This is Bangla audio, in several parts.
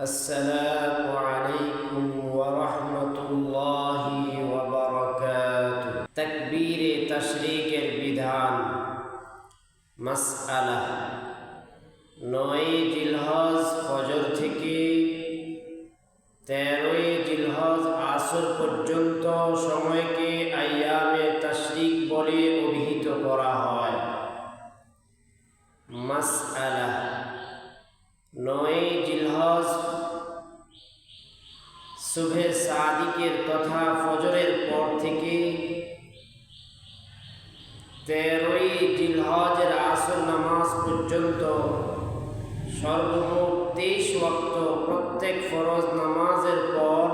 السلام عليكم ورحمة الله وبركاته تكبير تشريك البدان مسألة নয় জিলহজ ফজর থেকে তেরোই জিলহজ আসর পর্যন্ত সময়কে আয়ামে তাশরিক বলে অভিহিত করা হয় মাসআলা নয় জিলহজ শুভে সাদিকের তথা ফজরের পর থেকে তেরোই জিলহজের আসর নামাজ পর্যন্ত সর্বমোট তেইশ ওয়াক্ত প্রত্যেক ফরজ নামাজের পর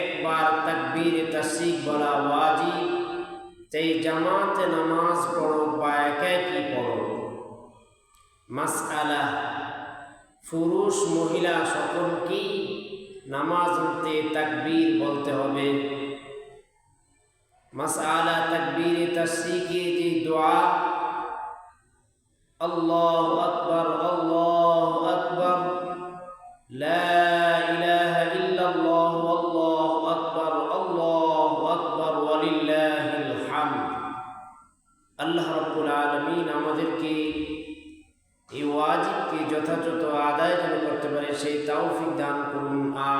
একবার তাকবীর তাসিক বলা ওয়াজিব। সেই জামাতে নামাজ পড়ো বা একাই কি পড়ো। মাসআলা পুরুষ মহিলা সকলকেই নামাজ আনতে তাকবীর বলতে হবে। মাসআলা তাকবীর তাসরিকে যে দোয়া, আল্লাহু আকবার আল্লাহু আকবার, লা ইলাহা ইল্লাল্লাহ, আল্লাহু আকবার আল্লাহু আকবার, ওয়ালিল্লাহিল হামদ। আল্লাহ রাব্বুল আলামিন আমাদেরকে এই ওয়াজিবকে যথাযথ আদায় যেন করতে পারে সেই তাওফিক দান করুন। আমিন